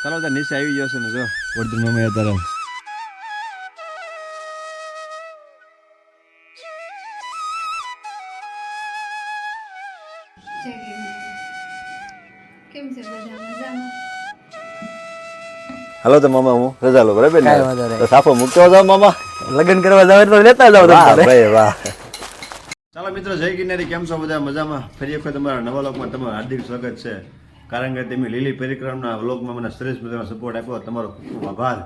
ચાલો તાર નીચે આવી ગયો છે ને જો વર્ધન મામા તારા જય ગિરનાર. કેમ છે બધા મજામાં હાલો તો મામા હું રજા લો બરાબર ને. તો સાફો મૂકતો જાવ મામા લગ્ન કરવા જાવ તો લેતા જાવ ભાઈ વાહ ચાલો મિત્રો જય ગિરનારી કેમ છો બધા? મજામાં? ફરી વખત તમારા નવા લોકમાં તમારું હાર્દિક સ્વાગત છે. કારણ કે તમે લીલી પરિક્રમના વ્લોગમાં મને સરસ મજાનો સપોર્ટ આપ્યો. તમારો ખૂબ આભાર.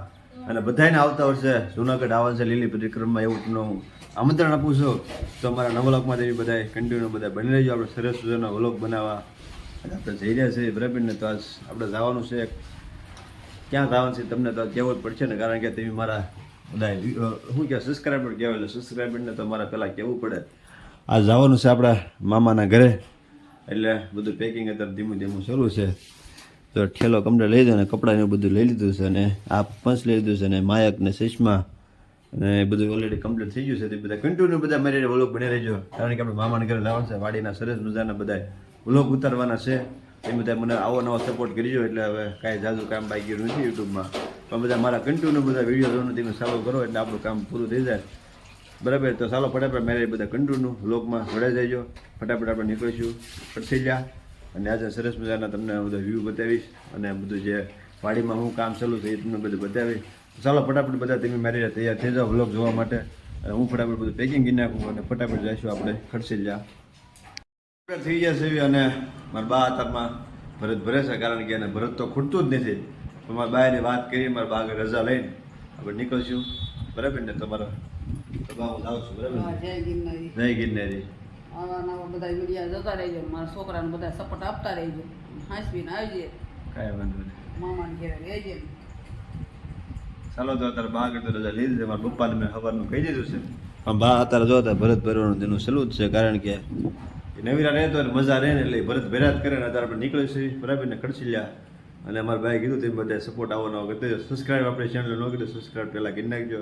અને બધાને આવતા વર્ષે જુનાગઢ છે લીલી પરિક્રમમાં એવું તમને હું આમંત્રણ આપું છું. તો અમારા નવલોકમાં તમે બધા કન્ટિન્યુ બધા બની રહેજો. આપણે સરસ મજાનો વ્લોગ બનાવવા. અને આપણે જઈ રહ્યા છીએ બરાબર તો આજ આપણે જવાનું છે. ક્યાં જવાનું છે તમને તો કહેવું જ પડશે ને, કારણ કે તમે મારા બધા શું કહેવાય સબસ્ક્રાઈબર કહેવાય એટલે સબસ્ક્રાઈબરને તો મારા પહેલાં કહેવું પડે. આ જવાનું છે આપણા મામાના ઘરે. એટલે બધું પેકિંગ અત્યારે ધીમું ધીમું શરૂ છે. તો ઠેલો કમરે લઈ દો ને કપડાને બધું લઈ લીધું છે અને આ પંચ લઈ લીધું છે અને માયક ને ચશ્મા અને બધું ઓલરેડી કમ્પ્લીટ થઈ ગયું છે. તે બધા કન્ટિન્યુ બધા મારી વ્લોગ બની રહેજો. કારણ કે આપણે મામાને ઘરે લાવવાનું છે, વાડીના સરસ મજાના બધા વ્લોગ ઉતારવાના છે. એ બધા મને આવો નવો સપોર્ટ કરીજો એટલે હવે કાંઈ જાજુ કામ બાકી ગયું નથી યુટ્યુબમાં પણ બધા મારા કન્ટિન્યુ બધા વીડિયો જોવાનું તમે સારું કરો એટલે આપણું કામ પૂરું થઈ જાય. બરાબર, તો ચાલો ફટાફટ મેરેજ બધા કન્ટિન્યુ લોકમાં જોડાઈ જજો. ફટાફટ આપણે નીકળીશું. પટસેલિયા અને આજે સરસ મજાના તમને બધા વ્યૂ બતાવીશ, અને બધું જે વાડીમાં હું કામ ચાલુ છે એ તમને બધું બતાવીશ. ચાલો ફટાફટ બધા તમે મેરેજ તૈયાર થઈ જાઓ વ્લોગ જોવા માટે. હું ફટાફટ બધું પેકિંગ કરી નાખું અને ફટાફટ જઈશું આપણે આપણે થઈ ગયા છે અને મારા બા હાથમાં ભરત ભરે છે, કારણ કે એને ભરત તો ખૂટતું જ નથી. તો મારા બાની વાત કરી, મારા બા રજા લઈને આપણે નીકળશું. બરાબર ને તમારા? તો બા હું જાઉં છું બરાબર જય ગિરનારી. જય ગિરનારી. આવા નવા બધા વિડીયા જતા રહેજો મારા છોકરાને બધા સપોર્ટ આપતા રહેજો હાંસવીને આવજે કાંઈ વાંધો નહીં. મામાને ઘેરે રહેજે ચાલો તો અત્યારે બા આગળ રજા લીધી છે મારા પપ્પાને મેં સવારનું કહી દીધું છે. પણ બા અત્યારે જો ભરત ભરવાનું તેનું સલું જ છે કારણ કે નવીરા રહેતો હોય મજા રહે ને એટલે ભરત ભેરા જ કરે ને અત્યારે આપણે નીકળીએ છે બરાબર ને ખડસીલ્યા અને અમારા ભાઈ કીધું તેમ બધા સપોર્ટ આવવાનો કરતો સબસ્ક્રાઈબ આપણે ચેનલ ન કીધું સબસ્ક્રાઈબ પહેલાં કરી નાખજો.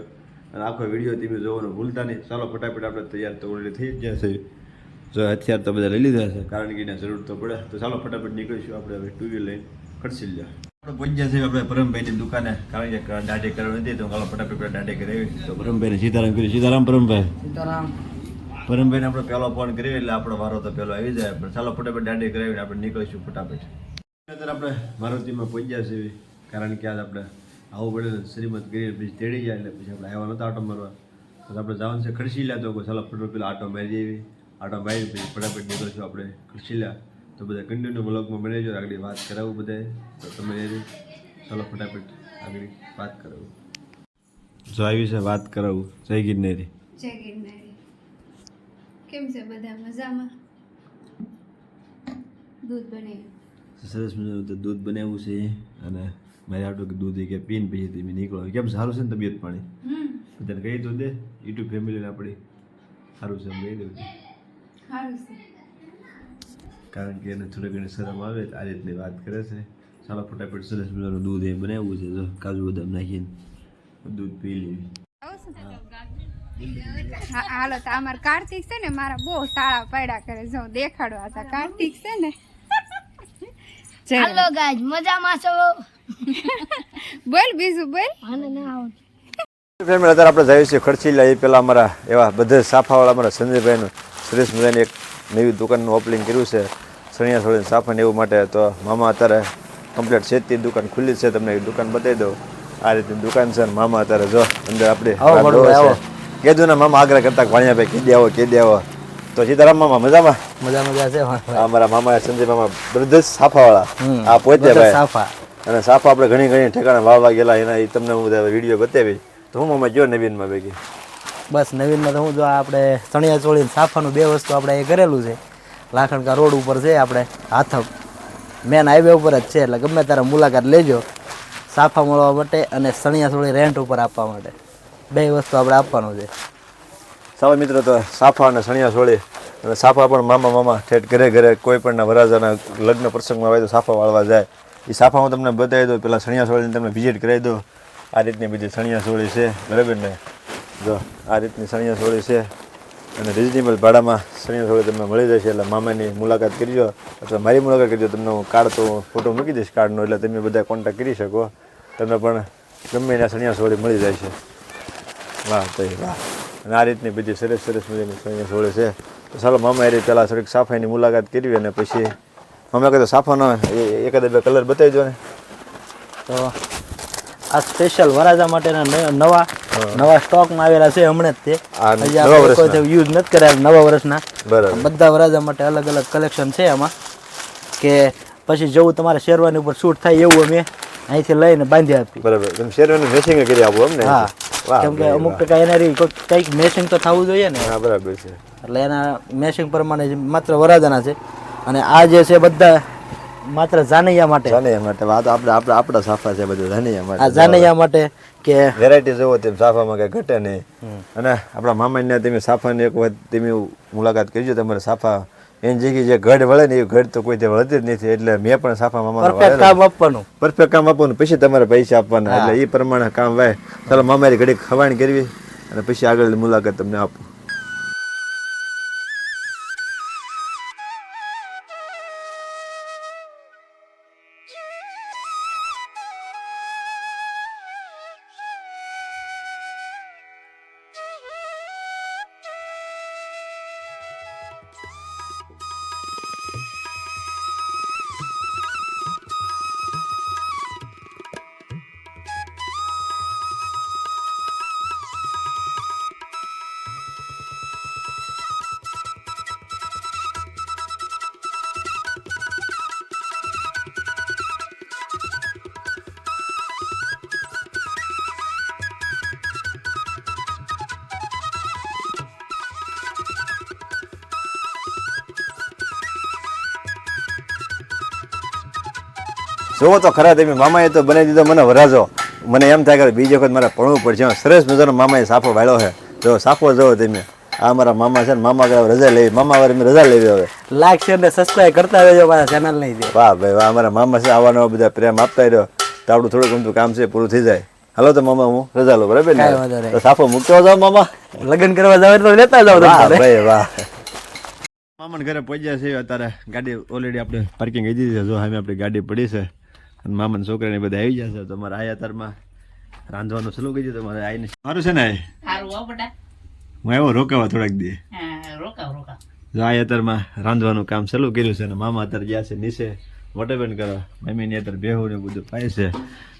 અને આખો વીડિયો તમે જોવાનું ભૂલતા નહીં. ચાલો ફટાફટ આપણે તૈયાર તો ઓલરેડી થઈ જ જશે જો હથિયાર તો બધા લઈ લીધા છે. કારણ કે એને જરૂર તો પડે. તો ચાલો ફટાફટ નીકળીશું આપણે હવે ટુ વ્હીલ લઈને ખડસીલ્યા. આપણે પહોંચ્યા છીએ આપણે પરમભાઈની દુકાને. કારણ કે દાઢી કરવાની હતી તો ચાલો ફટાફટ દાઢી કરાવી. તો પરમભાઈને સીતારામ કર્યું સીતારામ પરમભાઈ સીતારામ. પરમભાઈને આપણે પહેલો ફોન કર્યો એટલે આપણો વારો તો પહેલો આવી જાય. પણ ચાલો ફટાફટ દાઢી કરાવીને આપણે નીકળીશું ફટાફટ. અત્યારે આપણે મારુતિમાં પહોંચ્યા છીએ. કારણ કે આજ આપણે આવું પડે ને શ્રીમત કરી પછી તેડી જાય એટલે પછી આપણે આવ્યા નતા આટો મારવા. તો આપણે જવાનું છે ખડશીલા તો ચાલો ફટાફટ પેલા આટો મારી આવી આટો મારી પછી ફટાફટ નીકળશું આપણે ખડશીલા. તો બધા કન્ટિન્યુ બ્લોગમાં બની જાય આગળ વાત કરાવું બધા તો તમે ચાલો ફટાફટ આગળ વાત કરાવું. જો આવી છે વાત કરાવું. જય ગિરનેરી. જય ગિરનેરી. કેમ છે બધા મજામાં? દૂધ બને. સરસ મજાનું દૂધ બનાવ્યું છે અને મારે આટલું કે દૂધ એ કે પીન પછી તમે નીકળો. કેમ સારું છે ને તબિયત પાણી? તને કહી દો દે યુટ્યુબ ફેમિલીને આપણી સારું છે એમ કહી દેવું કારણ કે એને થોડી ઘણી શરમ આવે આ રીતની વાત કરે છે. ચાલો ફટાફટ સરસ મજાનું દૂધ એ બનાવવું છે. જો કાજુ બદામ નાખીને દૂધ પી લેવી હા હાલો તો અમારે કાર્તિક છે ને મારા બહુ સારા પાડ્યા કરે જો દેખાડો હતા કાર્તિક છે ને. હાલો ગાઈઝ મજામાં છો? બોલ બીજું બોલ. મને ના આવડે. ફેમિલી અત્યારે આપણે જઈએ છીએ ખર્ચીલા એ પહેલાં અમારા એવા બધા સાફાવાળા અમારા સંજયભાઈનું સરસ મજાની એક નવી દુકાનનું ઓપનિંગ કર્યું છે. સણિયા સોળીને સાફાને એવું માટે તો મામા અત્યારે કમ્પ્લીટ છેતી દુકાન ખુલ્લી છે. તમને એ દુકાન બતાવી દઉં. આ રીતની દુકાન છે મામા અત્યારે જો અંદર આપણે છે. કીધું ને મામા આગ્રહ કરતા ભાણિયાભાઈ કીધી આવો કીધી આવો. તો સીતારામ મામા મજામાં? મજા મજા છે આ અમારા મામા સંજય મામા બ્રધર્સ સાફાવાળા. આ પોતે બધા ભાઈ. સાફા. અને સાફા આપણે ઘણી ઘણી ઠેકાણે વાવવા ગયેલા એના એ તમને હું બધા વીડિયો બતાવી તો હું મામા જો નવીનમાં ભેગી બસ નવીનમાં તો હું જો આપણે ચણિયા ચોળી સાફાનું બે વસ્તુ આપણે એ કરેલું છે. લાખણકા રોડ ઉપર છે આપણે હાથમ. મેન હાઈવે ઉપર જ છે એટલે ગમે ત્યારે મુલાકાત લેજો. સાફા મળવા માટે અને સણિયા ચોળી રેન્ટ ઉપર આપવા માટે. બે વસ્તુ આપણે આપવાનું છે. સાવા મિત્રો તો સાફા અને સણિયા સોળી અને સાફા પણ મામા મામા ઠેઠ ઘરે ઘરે કોઈ પણના વરાજાના લગ્ન પ્રસંગમાં હોય તો સાફા વાળવા જાય. એ સાફા હું તમને બતાવી દઉં, પેલા સણિયા સોળીને તમને વિઝિટ કરાવી દઉં. આ રીતની બધી સણિયા સોળી છે, બરાબર ને? જો, આ રીતની સણિયા સોળી છે. અને રિઝનેબલ ભાડામાં સણિયા સોળી તમને મળી જશે, એટલે મામાની મુલાકાત કરજો. અથવા મારી મુલાકાત કરજો, તમને હું કાર્ડ તો ફોટો મૂકી દઈશ કાર્ડનો એટલે તમે બધા કોન્ટેક્ટ કરી શકો. તમને પણ ગમે એના સણિયા સોળી મળી જાય છે. વાહ તો વાહ. અને આ રીતની બધી સરસ સરસ મજાની સણિયા સોળી છે. તો ચાલો મામા એ પહેલાં થોડીક સાફાઈની મુલાકાત કરવી અને પછી મામા કહેતો સાફાનો એકાદ બે કલર બતાવી દો ને. તો આ સ્પેશિયલ વરાજા માટેના નવા નવા સ્ટોકમાં આવેલા છે હમણાં જ તે. યુઝ નથી કર્યા નવા વર્ષના. બધા વરાજા માટે અલગ અલગ કલેક્શન છે આમાં. કે પછી જવું તમારે શેરવાની ઉપર શૂટ થાય એવું અમે અહીંથી લઈને બાંધી આપી બરાબર. તમે શેરવાનું મેચિંગ કરી આપો એમ હા. કેમ કે અમુક ટકા એના રી કોઈક મેચિંગ તો થવું જોઈએ ને. હા બરાબર છે. એટલે એના મેચિંગ પ્રમાણે માત્ર વરાજાના છે. અને આ જે છે બધા માત્ર જાનૈયા માટે. જાનૈયા માટે. વાત આપણે આપણે આપણા સાફા છે બધું જાનૈયા આ જાનૈયા માટે કે વેરાયટી જોવો તેમ સાફામાં કઈ ઘટે નહીં. અને આપણા મામાને તમે સાફાની એક વખત તમે મુલાકાત કરજો તમારે સાફા એની જગ્યાએ જે ઘડ વળે ને એ ઘડ તો કોઈ વળતી જ નથી એટલે મેં પણ સાફા મામા પરફેક્ટ કામ આપવાનું. પરફેક્ટ કામ આપવાનું. પછી તમારે પૈસા આપવાના. એટલે એ પ્રમાણે કામ વાય. ચાલો મામારી ઘડી ખવાણી કરવી અને પછી આગળ મુલાકાત તમને આપું. જોવો તો ખરા તમે મામાએ તો બનાવી દીધો મને વરાજો. મને એમ થાય કે બીજી વખત મારે ભણવું પડશે. સરસ મજાનો મામાએ સાફો વાળ્યો છે. જો સાફો જોવો તમે. આ મારા મામા છે ને મામા કે રજા લેવી મામા વાળી મેં રજા લેવી હવે. લાઈક શેર ને સબસ્ક્રાઇબ કરતા રહેજો મારા ચેનલ નહીં વાહ ભાઈ વાહ અમારા મામા છે આવા બધા પ્રેમ આપતા રહ્યો. તો આપણું થોડું ગમતું કામ છે પૂરું થઈ જાય. હાલો તો મામા હું રજા લો બરાબર ને. તો સાફો મૂકતો જાવ મામા. લગ્ન કરવા જાવ તો લેતા જાવ વાહ ભાઈ વાહ. મામાને ઘરે પહોંચ્યા છે અત્યારે ગાડી ઓલરેડી આપણે પાર્કિંગ કરી દીધી છે. જો સામે આપણી ગાડી પડી છે. અને મામાના છોકરાને બધા આવી જશે. તો અમારે આયા તારમાં રાંધવાનું ચાલુ તો દીધું. તમારે આવીને સારું છે ને સારું હું આવ્યો રોકાવા થોડાક દે. હા રોકાવ રોકાવ. જો આ અત્યારમાં રાંધવાનું કામ ચાલુ કર્યું છે અને મામા અત્યારે ગયા છે નીચે મોટેબેન કરવા. મમ્મીની અત્યારે બેહું ને બધું પાય છે.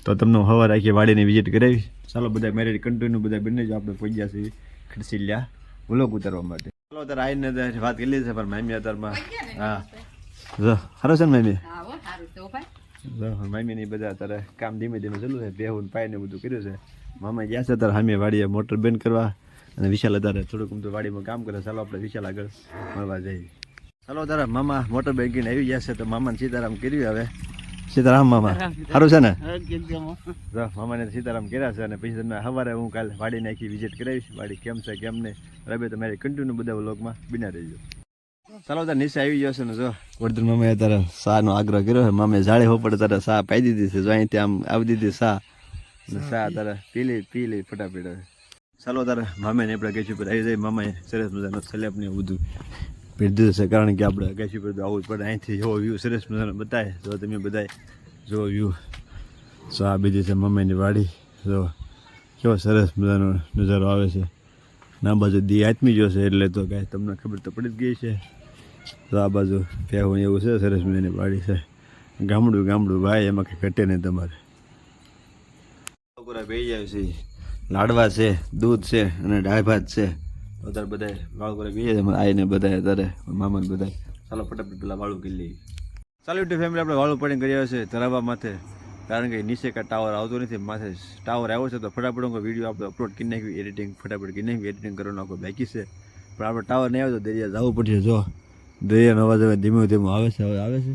તો તમને હવા રાખી વાડીની વિઝિટ કરાવી ચાલો બધા મેરેજ કન્ટિન્યુ બધા બંને જ આપણે પહોંચ્યા છીએ ખડસીલ્યા ઉલોક ઉતારવા માટે. ચાલો અત્યારે આવીને વાત કરી છે પણ મમ્મી અત્યારમાં. હા. જો સારું છે ને મમ્મી હા સારું તો ભાઈ. જો મમ્મીની બધા અત્યારે કામ ધીમે ધીમે ચાલુ છે બેહું ને પાય ને બધું કર્યું છે મામા ગયા છે અત્યારે સામે વાડીએ મોટર બંધ કરવા અને વિશાલ અત્યારે થોડુંક ઊંધું વાડીમાં કામ કરે ચાલો આપણે વિશાલ આગળ મળવા જઈએ ચાલો તારા મામા મોટર બેંકીને આવી ગયા છે તો મામાને સીતારામ કર્યું હવે સીતારામ મામા સારું છે ને મામાને સીતારામ કર્યા છે અને પછી તમે સવારે હું કાલે વાડીને આખી વિઝિટ કરાવીશ વાડી કેમ છે કેમ નહીં બરાબર તમારે કન્ટિન્યુ બધા વ્લોગમાં બિના રહેજો ચાલો તાર નીચે આવી ગયો છે ને જો. વર્ધન મામાએ તારે શાહનો આગ્રહ કર્યો છે. મામે જાળે હો પડે તારે સા પાઈ દીધી છે. જો અહીંથી આમ આવી દીધી સા. સા તારે પીલી પીલી ફટાફટ ચાલો તારે મામાને આપણે ગેસી પર આવી જાય. મામાએ સરસ મજાનો સલેપ ને બધું ભેટ દીધું છે. કારણ કે આપણે ગેસી પર તો આવવું જ પડે. અહીંથી જો વ્યૂ સરસ મજાનો બતાય. જો તમે બધાય જો વ્યૂ સો આ બીજી છે મમ્મીની વાડી. જો કેવો સરસ મજાનો નજારો આવે છે. ના બાજુ દી આત્મી છે. એટલે તો કાંઈ તમને ખબર તો પડી જ ગઈ છે. આ બાજુ પહેવું એવું છે, સરસ મજાની વાડી છે. ગામડું ગામડું ભાઈ, એમાં કંઈ ઘટે નહીં તમારે. છોકરા બે જાય છે. લાડવા છે, દૂધ છે અને દાળ ભાત છે. અત્યારે બધા વાળું બે જાય આવીને બધા અત્યારે, મામાને બધા ચાલો ફટાફટ પેલા વાળું કરી ચાલો યુટ્યુબ ફેમિલી આપણે વાળું પડીને કરી આવ્યા છે તરાવા માથે. કારણ કે નીચે કાંઈ ટાવર આવતો નથી, માથે ટાવર આવ્યો છે તો ફટાફટ હું વીડિયો આપણે અપલોડ કરી નાખ્યું એડિટિંગ ફટાફટ કરી નાખ્યું એડિટિંગ કરવાનું આખું બાકી છે. પણ આપણે ટાવર નહીં આવ્યો તો દરિયા જવું પડશે, જો. દરિયાનો અવાજ હવે ધીમે ધીમે આવે છે, હવે આવે છે.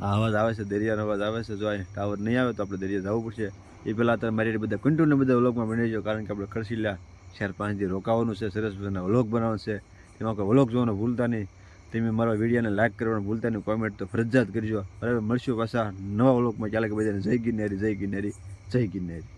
આ અવાજ આવે છે દરિયાનો અવાજ આવે છે. જો અહીં ટાવર નહીં આવે તો આપણે દરિયા જવું પડશે. એ પહેલાં અત્યારે મારી બધા કન્ટિન્યુ બધા વ્લોગમાં બની જાઓ કારણ કે આપણે ખરસીલા ચાર પાંચ દી રોકાવાનું છે, સરસ મજાના વ્લોગ બનાવવાનું છે. તેમાં કોઈ વ્લોગ જોવાનું ભૂલતા નહીં. તમે મારા વિડીયોને લાઈક કરવાનું ભૂલતા નહીં. કોમેન્ટ તો ફરજિયાત કરજો. બરાબર મળશું પાછા નવા વ્લોગમાં. ચાલે કે બધાને જય ગિરનારી જય ગિરનારી જય ગિરનારી.